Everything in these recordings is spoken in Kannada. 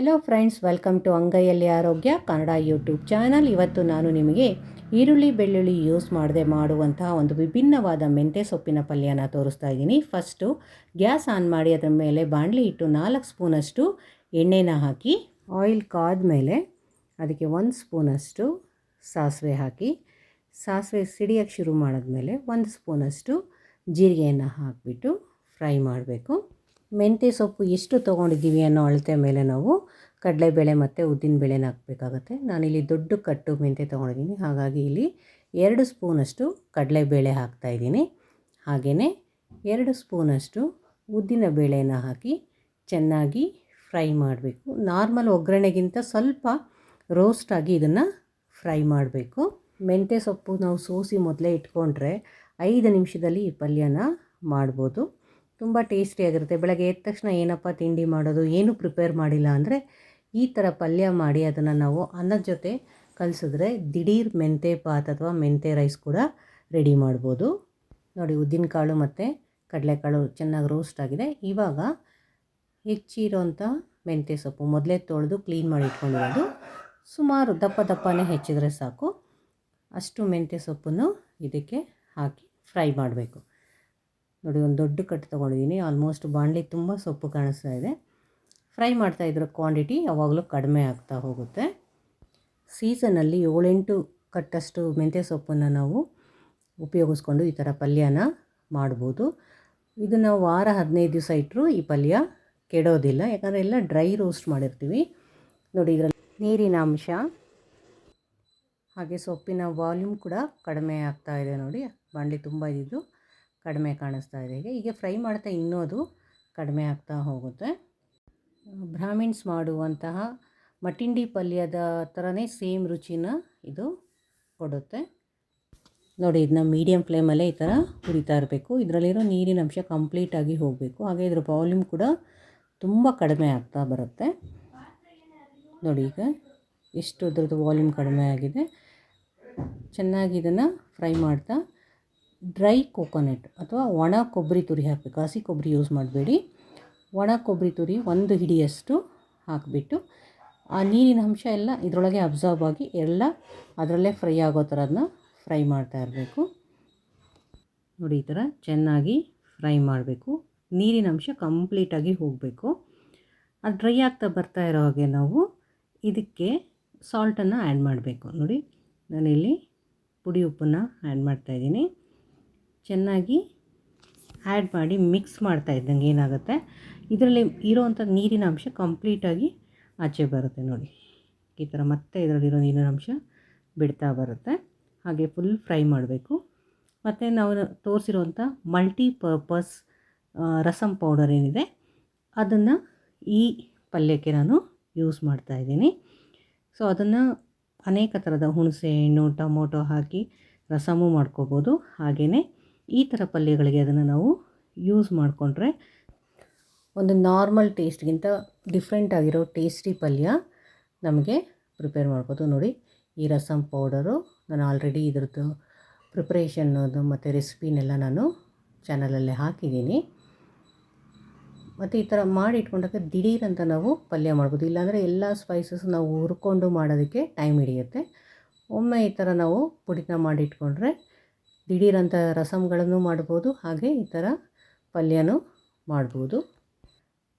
ಹಲೋ ಫ್ರೆಂಡ್ಸ್ ವೆಲ್ಕಮ್ ಟು ಅಂಗೈಯಲ್ಲಿ ಆರೋಗ್ಯ ಕನ್ನಡ ಯೂಟ್ಯೂಬ್ ಚಾನಲ್ ಇವತ್ತು ನಾನು ನಿಮಗೆ ಈರುಳ್ಳಿ ಬೆಳ್ಳುಳ್ಳಿ ಯೂಸ್ ಮಾಡದೆ ಮಾಡುವಂತಹ ಒಂದು ವಿಭಿನ್ನವಾದ ಮೆಂತ್ಯ ಸೊಪ್ಪಿನ ಪಲ್ಯನ ತೋರಿಸ್ತಾ ಇದ್ದೀನಿ. ಫಸ್ಟು ಗ್ಯಾಸ್ ಆನ್ ಮಾಡಿ ಅದರ ಮೇಲೆ ಬಾಣಲಿ ಇಟ್ಟು ನಾಲ್ಕು ಸ್ಪೂನಷ್ಟು ಎಣ್ಣೆನ ಹಾಕಿ ಆಯಿಲ್ ಕಾದ ಮೇಲೆ ಅದಕ್ಕೆ ಒಂದು ಸ್ಪೂನಷ್ಟು ಸಾಸಿವೆ ಹಾಕಿ, ಸಾಸಿವೆ ಸಿಡಿಯೋಕ್ಕೆ ಶುರು ಮಾಡಿದ್ಮೇಲೆ ಒಂದು ಸ್ಪೂನಷ್ಟು ಜೀರಿಗೆಯನ್ನು ಹಾಕಿಬಿಟ್ಟು ಫ್ರೈ ಮಾಡಬೇಕು. ಮೆಂತ್ಯ ಸೊಪ್ಪು ಎಷ್ಟು ತೊಗೊಂಡಿದ್ದೀವಿ ಅನ್ನೋ ಅಳತೆ ಮೇಲೆ ನಾವು ಕಡಲೆಬೇಳೆ ಮತ್ತು ಉದ್ದಿನಬೇಳೆನ ಹಾಕಬೇಕಾಗತ್ತೆ. ನಾನಿಲ್ಲಿ ದೊಡ್ಡ ಕಟ್ಟು ಮೆಂತ್ಯ ತೊಗೊಂಡಿದ್ದೀನಿ. ಹಾಗಾಗಿ ಇಲ್ಲಿ ಎರಡು ಸ್ಪೂನಷ್ಟು ಕಡಲೆಬೇಳೆ ಹಾಕ್ತಾಯಿದ್ದೀನಿ ಹಾಗೆಯೇ ಎರಡು ಸ್ಪೂನಷ್ಟು ಉದ್ದಿನ ಬೇಳೆನ ಹಾಕಿ ಚೆನ್ನಾಗಿ ಫ್ರೈ ಮಾಡಬೇಕು. ನಾರ್ಮಲ್ ಒಗ್ಗರಣೆಗಿಂತ ಸ್ವಲ್ಪ ರೋಸ್ಟಾಗಿ ಇದನ್ನು ಫ್ರೈ ಮಾಡಬೇಕು. ಮೆಂತ್ಯ ಸೊಪ್ಪು ನಾವು ಸೋಸಿ ಮೊದಲೇ ಇಟ್ಕೊಂಡ್ರೆ ಐದು ನಿಮಿಷದಲ್ಲಿ ಈ ಪಲ್ಯನ ಮಾಡ್ಬೋದು. ತುಂಬ ಟೇಸ್ಟಿಯಾಗಿರುತ್ತೆ ಬೆಳಗ್ಗೆ ಎದ್ದ ತಕ್ಷಣ ಏನಪ್ಪ ತಿಂಡಿ ಮಾಡೋದು, ಏನೂ ಪ್ರಿಪೇರ್ ಮಾಡಿಲ್ಲ ಅಂದರೆ ಈ ಥರ ಪಲ್ಯ ಮಾಡಿ ಅದನ್ನು ನಾವು ಅನ್ನದ ಜೊತೆ ಕಲಿಸಿದ್ರೆ ದಿಢೀರ್ ಮೆಂತೆ ಪಾತ್ ಅಥವಾ ಮೆಂತೆ ರೈಸ್ ಕೂಡ ರೆಡಿ ಮಾಡ್ಬೋದು. ನೋಡಿ ಉದ್ದಿನಕಾಳು ಮತ್ತು ಕಡಲೆಕಾಳು ಚೆನ್ನಾಗಿ ರೋಸ್ಟ್ ಆಗಿದೆ. ಇವಾಗ ಹೆಚ್ಚಿರೋಂಥ ಮೆಂತ್ಯ ಸೊಪ್ಪು ಮೊದಲೇ ತೊಳೆದು ಕ್ಲೀನ್ ಮಾಡಿ ಇಟ್ಕೊಂಡಿರೋದು. ಸುಮಾರು ದಪ್ಪ ದಪ್ಪನೇ ಹೆಚ್ಚಿದ್ರೆ ಸಾಕು. ಅಷ್ಟು ಮೆಂತ್ಯ ಸೊಪ್ಪನ್ನು ಇದಕ್ಕೆ ಹಾಕಿ ಫ್ರೈ ಮಾಡಬೇಕು. ನೋಡಿ, ಒಂದು ದೊಡ್ಡ ಕಟ್ ತೊಗೊಂಡಿದ್ದೀನಿ ಆಲ್ಮೋಸ್ಟ್ ಬಾಣಲಿ ತುಂಬ ಸೊಪ್ಪು ಕಾಣಿಸ್ತಾ ಇದೆ. ಫ್ರೈ ಮಾಡ್ತಾ ಇದ್ರ ಕ್ವಾಂಟಿಟಿ ಯಾವಾಗಲೂ ಕಡಿಮೆ ಆಗ್ತಾ ಹೋಗುತ್ತೆ. ಸೀಸನಲ್ಲಿ ಏಳೆಂಟು ಕಟ್ಟಷ್ಟು ಮೆಂತ್ಯ ಸೊಪ್ಪನ್ನು ನಾವು ಉಪಯೋಗಿಸ್ಕೊಂಡು ಈ ಥರ ಪಲ್ಯನ ಮಾಡ್ಬೋದು. ಇದನ್ನು ವಾರ ಹದಿನೈದು ದಿವಸ ಇಟ್ಟರು ಈ ಪಲ್ಯ ಕೆಡೋದಿಲ್ಲ. ಯಾಕಂದರೆ ಎಲ್ಲ ಡ್ರೈ ರೋಸ್ಟ್ ಮಾಡಿರ್ತೀವಿ. ನೋಡಿ, ಇದರಲ್ಲಿ ನೀರಿನ ಅಂಶ, ಹಾಗೆ ಸೊಪ್ಪಿನ ವಾಲ್ಯೂಮ್ ಕೂಡ ಕಡಿಮೆ ಆಗ್ತಾ ಇದೆ ನೋಡಿ. ಬಾಣಲಿ ತುಂಬ ಇದ್ದಿದ್ದು ಕಡಿಮೆ ಕಾಣಿಸ್ತಾ ಇದೆ. ಈಗ ಹೀಗೆ ಫ್ರೈ ಮಾಡ್ತಾ ಇನ್ನೂ ಅದು ಕಡಿಮೆ ಆಗ್ತಾ ಹೋಗುತ್ತೆ. ಬ್ರಾಹ್ಮಿಣ್ಸ್ ಮಾಡುವಂತಹ ಮಟಿಂಡಿ ಪಲ್ಯದ ಥರನೇ ಸೇಮ್ ರುಚಿನ ಇದು ಕೊಡುತ್ತೆ. ನೋಡಿ, ಇದನ್ನ ಮೀಡಿಯಮ್ ಫ್ಲೇಮಲ್ಲೇ ಈ ಥರ ಹುರಿತಾ ಇರಬೇಕು. ಇದರಲ್ಲಿರೋ ನೀರಿನ ಅಂಶ ಕಂಪ್ಲೀಟಾಗಿ ಹೋಗಬೇಕು. ಹಾಗೆ ಇದ್ರ ವಾಲ್ಯೂಮ್ ಕೂಡ ತುಂಬ ಕಡಿಮೆ ಆಗ್ತಾ ಬರುತ್ತೆ. ನೋಡಿ, ಈಗ ಎಷ್ಟು ಅದ್ರದ್ದು ವಾಲ್ಯೂಮ್ ಕಡಿಮೆ ಆಗಿದೆ. ಚೆನ್ನಾಗಿ ಇದನ್ನು ಫ್ರೈ ಮಾಡ್ತಾ ಡ್ರೈ ಕೋಕೋನಟ್ ಅಥವಾ ಒಣ ಕೊಬ್ಬರಿ ತುರಿ ಹಾಕಬೇಕು. ಹಸಿ ಕೊಬ್ಬರಿ ಯೂಸ್ ಮಾಡಬೇಡಿ. ಒಣ ಕೊಬ್ಬರಿ ತುರಿ ಒಂದು ಹಿಡಿಯಷ್ಟು ಹಾಕಿಬಿಟ್ಟು, ಆ ನೀರಿನ ಅಂಶ ಎಲ್ಲ ಇದರೊಳಗೆ ಅಬ್ಸರ್ವ್ ಆಗಿ ಎಲ್ಲ ಅದರಲ್ಲೇ ಫ್ರೈ ಆಗೋ ಥರ ಅದನ್ನ ಫ್ರೈ ಮಾಡ್ತಾ ಇರಬೇಕು. ನೋಡಿ, ಈ ಥರ ಚೆನ್ನಾಗಿ ಫ್ರೈ ಮಾಡಬೇಕು. ನೀರಿನ ಅಂಶ ಕಂಪ್ಲೀಟಾಗಿ ಹೋಗಬೇಕು. ಅದು ಡ್ರೈ ಆಗ್ತಾ ಬರ್ತಾ ಇರೋ ಹಾಗೆ ನಾವು ಇದಕ್ಕೆ ಸಾಲ್ಟನ್ನು ಆ್ಯಡ್ ಮಾಡಬೇಕು. ನೋಡಿ, ನಾನಿಲ್ಲಿ ಪುಡಿ ಉಪ್ಪನ್ನು ಆ್ಯಡ್ ಮಾಡ್ತಾಯಿದ್ದೀನಿ ಚೆನ್ನಾಗಿ ಆ್ಯಡ್ ಮಾಡಿ ಮಿಕ್ಸ್ ಮಾಡ್ತಾ ಇದ್ದಂಗೆ ಏನಾಗುತ್ತೆ? ಇದರಲ್ಲಿ ಇರೋವಂಥ ನೀರಿನ ಅಂಶ ಕಂಪ್ಲೀಟಾಗಿ ಆಚೆ ಬರುತ್ತೆ ನೋಡಿ. ಈ ಥರ ಮತ್ತೆ ಇದರಲ್ಲಿರೋ ನೀರಿನ ಅಂಶ ಬಿಡ್ತಾ ಬರುತ್ತೆ. ಹಾಗೆ ಫುಲ್ ಫ್ರೈ ಮಾಡಬೇಕು. ಮತ್ತು ನಾವು ತೋರಿಸಿರುವಂಥ ಮಲ್ಟಿ ಪರ್ಪಸ್ ರಸಮ್ ಪೌಡರ್ ಏನಿದೆ, ಅದನ್ನು ಈ ಪಲ್ಯಕ್ಕೆ ನಾನು ಯೂಸ್ ಮಾಡ್ತಾಯಿದ್ದೀನಿ ಸೊ ಅದನ್ನು ಅನೇಕ ಥರದ ಹುಣಸೆ, ಹಣ್ಣು, ಟೊಮೊಟೊ ಹಾಕಿ ರಸಮು ಮಾಡ್ಕೋಬೋದು. ಹಾಗೆಯೇ ಈ ಥರ ಪಲ್ಯಗಳಿಗೆ ಅದನ್ನು ನಾವು ಯೂಸ್ ಮಾಡಿಕೊಂಡ್ರೆ ಒಂದು ನಾರ್ಮಲ್ ಟೇಸ್ಟ್ಗಿಂತ ಡಿಫ್ರೆಂಟ್ ಆಗಿರೋ ಟೇಸ್ಟಿ ಪಲ್ಯ ನಮಗೆ ಪ್ರಿಪೇರ್ ಮಾಡ್ಬೋದು. ನೋಡಿ, ಈ ರಸಮ್ ಪೌಡರು ನಾನು ಆಲ್ರೆಡಿ ಇದ್ರದ್ದು ಪ್ರಿಪ್ರೇಷನ್ನದು ಮತ್ತು ರೆಸಿಪಿನೆಲ್ಲ ನಾನು ಚಾನಲಲ್ಲೇ ಹಾಕಿದ್ದೀನಿ. ಮತ್ತು ಈ ಥರ ಮಾಡಿ ಇಟ್ಕೊಂಡಾಗ ದಿಢೀರ್ ಅಂತ ನಾವು ಪಲ್ಯ ಮಾಡ್ಬೋದು. ಇಲ್ಲಾಂದರೆ ಎಲ್ಲ ಸ್ಪೈಸಸ್ ನಾವು ಹುರ್ಕೊಂಡು ಮಾಡೋದಕ್ಕೆ ಟೈಮ್ ಹಿಡಿಯುತ್ತೆ. ಒಮ್ಮೆ ಈ ಥರ ನಾವು ಪುಡಿನ ಮಾಡಿ ಇಟ್ಕೊಂಡ್ರೆ ದಿಢೀರಂಥ ರಸಮ್ಗಳನ್ನು ಮಾಡ್ಬೋದು, ಹಾಗೆ ಈ ಥರ ಪಲ್ಯನೂ ಮಾಡ್ಬೋದು.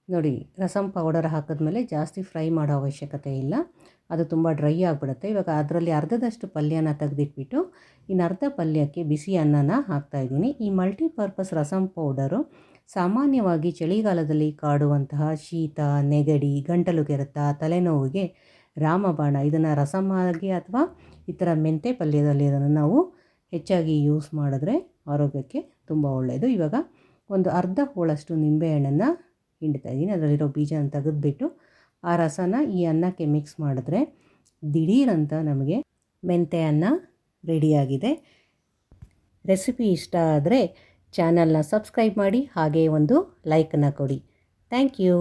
ನೋಡಿ ರಸಮ್ ಪೌಡರ್ ಹಾಕಿದ್ಮೇಲೆ ಜಾಸ್ತಿ ಫ್ರೈ ಮಾಡೋ ಅವಶ್ಯಕತೆ ಇಲ್ಲ. ಅದು ತುಂಬ ಡ್ರೈ ಆಗಿಬಿಡುತ್ತೆ. ಇವಾಗ ಅದರಲ್ಲಿ ಅರ್ಧದಷ್ಟು ಪಲ್ಯನ ತೆಗೆದಿಟ್ಬಿಟ್ಟು ಇನ್ನು ಅರ್ಧ ಪಲ್ಯಕ್ಕೆ ಬಿಸಿ ಅನ್ನನ ಹಾಕ್ತಾಯಿದ್ದೀನಿ ಈ ಮಲ್ಟಿಪರ್ಪಸ್ ರಸಮ್ ಪೌಡರು ಸಾಮಾನ್ಯವಾಗಿ ಚಳಿಗಾಲದಲ್ಲಿ ಕಾಡುವಂತಹ ಶೀತ, ನೆಗಡಿ, ಗಂಟಲು ಕೆರೆತ, ತಲೆನೋವಿಗೆ ರಾಮಬಾಣ, ಇದನ್ನು ರಸಮಾಗಿ ಅಥವಾ ಈ ಥರ ಮೆಂತೆ ಪಲ್ಯದಲ್ಲಿ ಇದನ್ನು ನಾವು ಹೆಚ್ಚಾಗಿ ಯೂಸ್ ಮಾಡಿದ್ರೆ ಆರೋಗ್ಯಕ್ಕೆ ತುಂಬ ಒಳ್ಳೆಯದು ಇವಾಗ ಒಂದು ಅರ್ಧ ಹೋಳಷ್ಟು ನಿಂಬೆಹಣ್ಣನ್ನು ಹಿಂಡ್ತಾ ಇದ್ದೀನಿ. ಅದರಲ್ಲಿರೋ ಬೀಜನ ತೆಗೆದುಬಿಟ್ಟು ಆ ರಸನ ಈ ಅನ್ನಕ್ಕೆ ಮಿಕ್ಸ್ ಮಾಡಿದ್ರೆ ದಿಢೀರಂತ ನಮಗೆ ಮೆಂತೆ ಅನ್ನ ರೆಡಿಯಾಗಿದೆ ರೆಸಿಪಿ ಇಷ್ಟ ಆದರೆ ಚಾನಲ್ನ ಸಬ್ಸ್ಕ್ರೈಬ್ ಮಾಡಿ, ಹಾಗೆ ಒಂದು ಲೈಕನ್ನು ಕೊಡಿ. Thank you